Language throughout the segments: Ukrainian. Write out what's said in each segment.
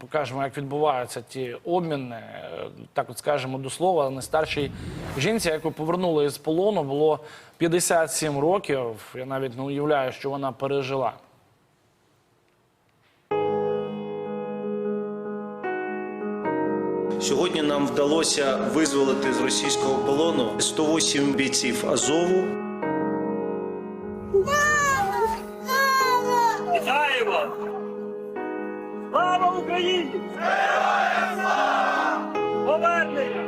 покажемо, як відбуваються ті обміни. Е, Так от скажемо до слова, найстаршій жінці, яку повернули із полону, було 57 років. Я навіть не уявляю, що вона пережила. Сьогодні нам вдалося визволити з російського полону 108 бійців Азову. Україні! Героям Повернення!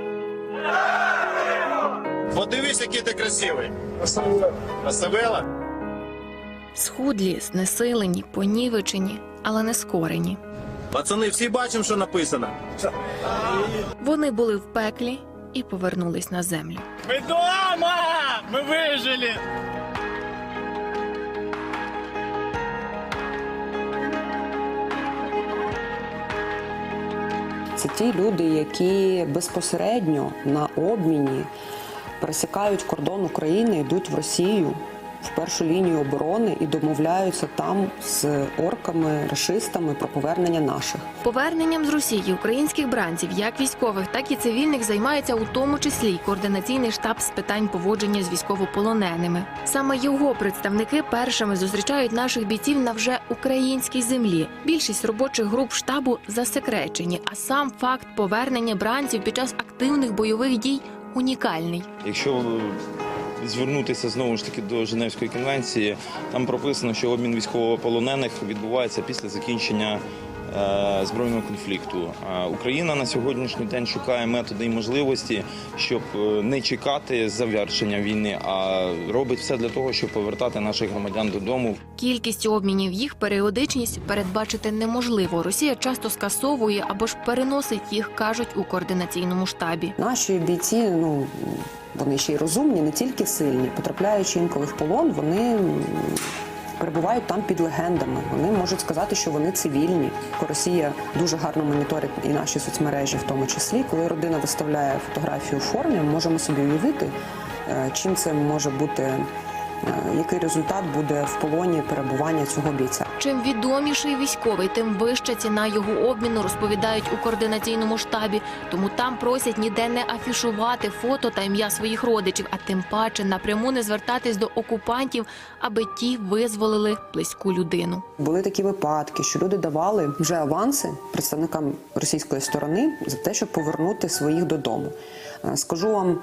Подивись, який ти красивий. Красавела? Схудлі, знесилені, понівечені, але не скорені. Пацани, всі бачимо, що написано. Вони були в пеклі і повернулись на землю. Ми дома! Ми вижили! Це ті люди, які безпосередньо на обміні пересікають кордон України, йдуть в Росію в першу лінію оборони і домовляються там з орками, рашистами про повернення наших. Поверненням з Росії українських бранців, як військових, так і цивільних, займається у тому числі й координаційний штаб з питань поводження з військовополоненими. Саме його представники першими зустрічають наших бійців на вже українській землі. Більшість робочих груп штабу засекречені, а сам факт повернення бранців під час активних бойових дій унікальний. Якщо звернутися знову ж таки до Женевської конвенції, там прописано, що обмін військовополонених відбувається після закінчення е, збройного конфлікту. Україна на сьогоднішній день шукає методи і можливості, щоб е, не чекати завершення війни, а робить все для того, щоб повертати наших громадян додому. Кількість обмінів, їх періодичність передбачити неможливо. Росія часто скасовує або ж переносить їх, кажуть у координаційному штабі. Наші бійці, ну вони ще й розумні, не тільки сильні. Потрапляючи інколи в полон, вони перебувають там під легендами. Вони можуть сказати, що вони цивільні. Росія дуже гарно моніторить і наші соцмережі, в тому числі. Коли родина виставляє фотографію у формі, можемо собі уявити, е, чим це може бути, який результат буде в полоні перебування цього бійця. Чим відоміший військовий, тим вища ціна його обміну, розповідають у координаційному штабі. Тому там просять ніде не афішувати фото та ім'я своїх родичів, а тим паче напряму не звертатись до окупантів, аби ті визволили близьку людину. Були такі випадки, що люди давали вже аванси представникам російської сторони за те, щоб повернути своїх додому. Е, Скажу вам.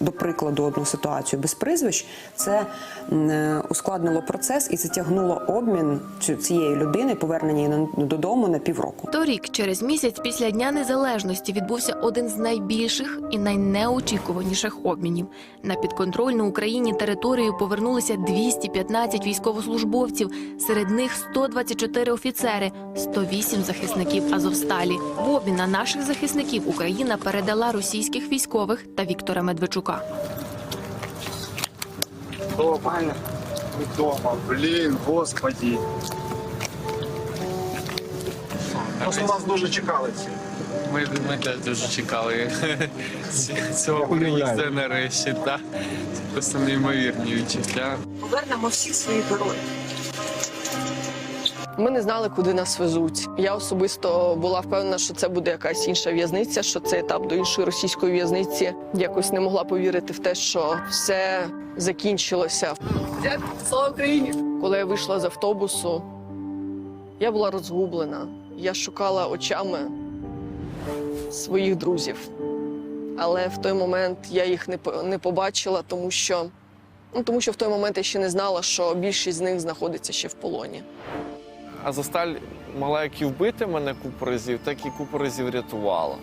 До прикладу, одну ситуацію без прізвищ це е, ускладнило процес і затягнуло обмін цієї людини, повернення додому на півроку. Торік, через місяць після Дня Незалежності, відбувся один з найбільших і найнеочікуваніших обмінів. На підконтрольну Україні територію повернулися 215 військовослужбовців, серед них 124 офіцери, 108 захисників Азовсталі. В обмін на наших захисників Україна передала російських військових та Віктора Медведчука. Дома. Дома. Блін, господі. Просто нас дуже чекали всі. Ми, ми теж дуже чекали цього приїзду нарешті. Так? Це просто неймовірні відчуття. повернемо всіх своїх героїв. Ми не знали, куди нас везуть. Я особисто була впевнена, що це буде якась інша в'язниця, що це етап до іншої російської в'язниці. Якось не могла повірити в те, що все закінчилося. Слава Україні! Коли я вийшла з автобусу, я була розгублена. Я шукала очами своїх друзів. Але в той момент я їх не, по- не побачила, тому що, ну, тому що в той момент я ще не знала, що більшість з них знаходиться ще в полоні. Азовсталь могла як і вбити мене купу разів, так і купу разів рятувала.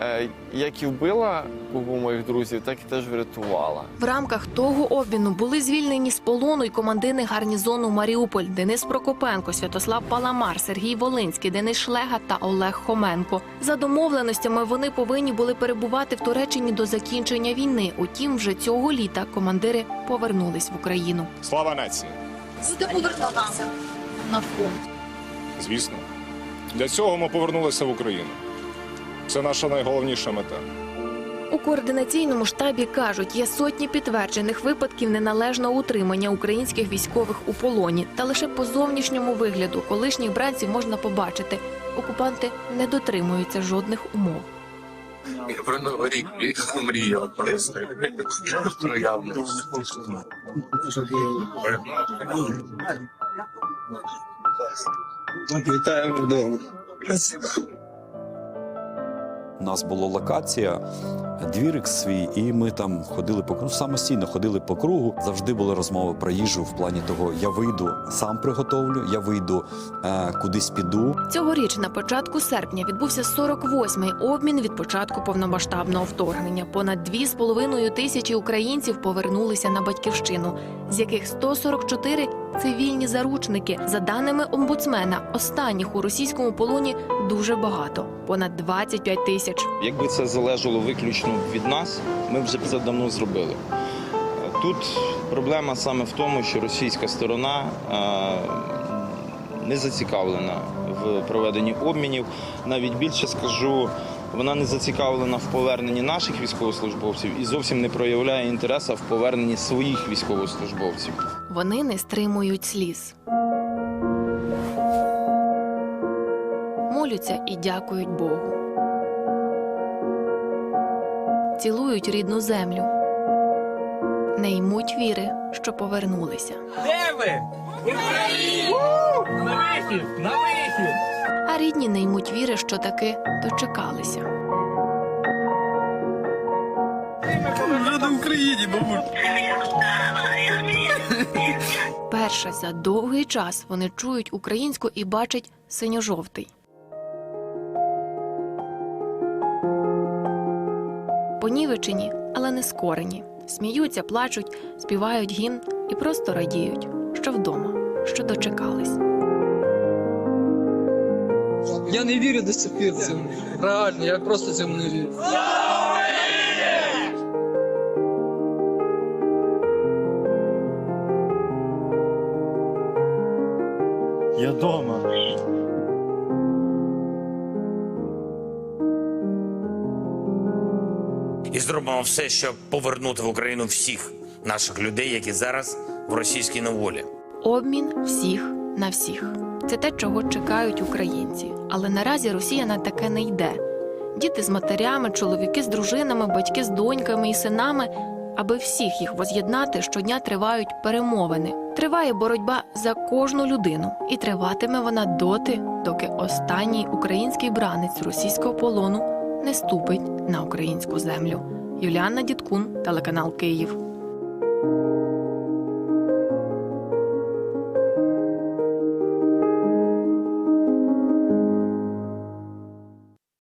Е, Як і вбила купу моїх друзів, так і теж врятувала. В рамках того обміну були звільнені з полону й командини гарнізону Маріуполь Денис Прокопенко, Святослав Паламар, Сергій Волинський, Денис Шлега та Олег Хоменко. За домовленостями вони повинні були перебувати в Туреччині до закінчення війни. Утім, вже цього літа командири повернулись в Україну. Слава нації. Люди повернулися на фронт. Звісно. Для цього ми повернулися в Україну. Це наша найголовніша мета. У координаційному штабі кажуть, є сотні підтверджених випадків неналежного утримання українських військових у полоні. Та лише по зовнішньому вигляду колишніх бранців можна побачити. окупанти не дотримуються жодних умов. Про новий рік мріяв просто. Проявно. Вітаю вдома. У нас була локація, двірик свій, і ми там ходили по кругу, самостійно ходили по кругу. Завжди були розмови про їжу в плані того, я вийду, сам приготовлю, я вийду, е, кудись піду. Цьогоріч на початку серпня відбувся 48-й обмін від початку повномасштабного вторгнення. Понад 2,5 тисячі українців повернулися на батьківщину, з яких 144 – цивільні заручники. За даними омбудсмена, останніх у російському полоні дуже багато понад 25 тисяч. Якби це залежало виключно від нас, ми вже б це давно зробили. Тут проблема саме в тому, що російська сторона не зацікавлена в проведенні обмінів. Навіть більше скажу, вона не зацікавлена в поверненні наших військовослужбовців і зовсім не проявляє інтересу в поверненні своїх військовослужбовців. Вони не стримують сліз. Молються і дякують Богу. Цілують рідну землю. Не ймуть віри, що повернулися. Де ви? Україні! На вихід! На вихід! А рідні не ймуть віри, що таки дочекалися. Перше за довгий час вони чують українську і бачать синьо-жовтий. Понівечені, але не скорені. Сміються, плачуть, співають гімн і просто радіють, що вдома, що дочекались. Я не вірю до сих пір цьому. Реально, я просто цьому не вірю. Я дома. І зробимо все, щоб повернути в Україну всіх наших людей, які зараз в російській неволі. Обмін всіх на всіх. Це те, чого чекають українці. Але наразі Росія на таке не йде. Діти з матерями, чоловіки з дружинами, батьки з доньками і синами. Аби всіх їх воз'єднати, щодня тривають перемовини. Триває боротьба за кожну людину, і триватиме вона доти, доки останній український бранець російського полону не ступить на українську землю. Юліанна Діткун, телеканал Київ.